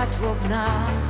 światło w nas.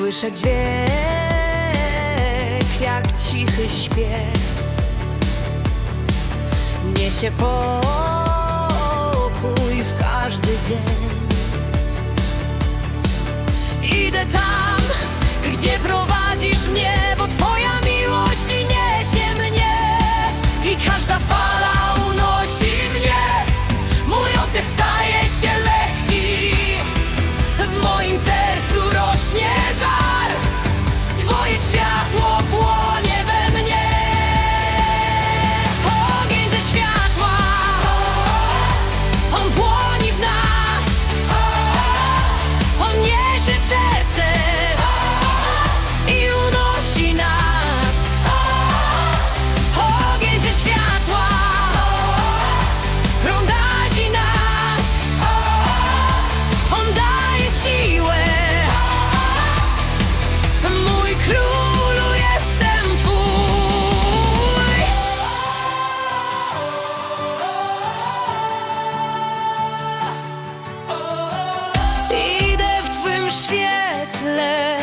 Słyszę dźwięk jak cichy śpiew. Niesie pokój w każdy dzień. Idę tam, gdzie prowadzisz mnie, bo twoja Idę w Twym świetle.